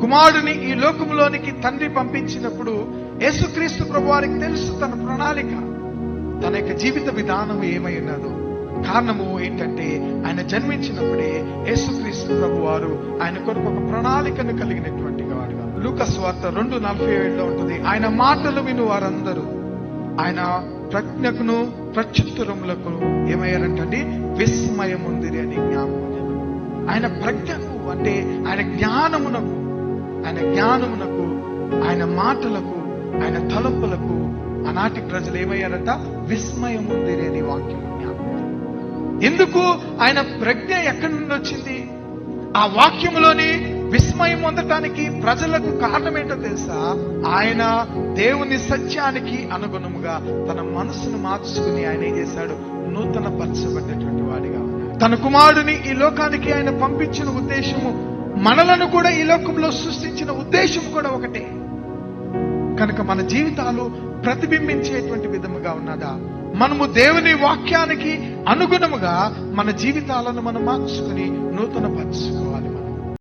కుమారుడిని ఈ లోకంలోనికి తండ్రి పంపించినప్పుడు యేసుక్రీస్తు ప్రభు వారికి తెలుసు తన ప్రణాళిక. తన యొక్క జీవిత విధానం ఏమై ఉన్నదో. కారణము ఏంటంటే ఆయన జన్మించినప్పుడే యేసుక్రీస్తు ప్రభు వారు ఆయన కొరకు ఒక ప్రణాళికను కలిగినటువంటి వాడుగా. లూకస్ వార్త రెండు నలభై ఏడులో ఉంటుంది. ఆయన మాటలు విను వారందరూ. ఆయన ప్రజ్ఞకును ప్రత్యుత్తరములకు ఏమయ్యారంటండి? విస్మయం ఉంది అని జ్ఞాపకం ఆయన ప్రజ్ఞకు అంటే ఆయన జ్ఞానమునకు ఆయన జ్ఞానమునకు ఆయన మాటలకు ఆయన తలంపులకు ఆనాటి ప్రజలు ఏమయ్యారట? విస్మయం ఉంది అని వాక్యం జ్ఞాపకం. ఎందుకు? ఆయన ప్రజ్ఞ ఎక్కడి నుండి వచ్చింది? ఆ వాక్యములోని విస్మయం పొందటానికి ప్రజలకు కారణం ఏంటో తెలుసా? ఆయన దేవుని సత్యానికి అనుగుణముగా తన మనసును మార్చుకుని ఆయన ఏం చేశాడు? నూతన పరచబడ్డటువంటి వాడిగా తన కుమారుడిని ఈ లోకానికి ఆయన పంపించిన ఉద్దేశము మనలను కూడా ఈ లోకంలో సృష్టించిన ఉద్దేశం కూడా ఒకటే. కనుక మన జీవితాలు ప్రతిబింబించేటువంటి విధముగా ఉన్నదా? మనము దేవుని వాక్యానికి అనుగుణముగా మన జీవితాలను మనం మార్చుకుని నూతన పరచుకోవాలి మనం.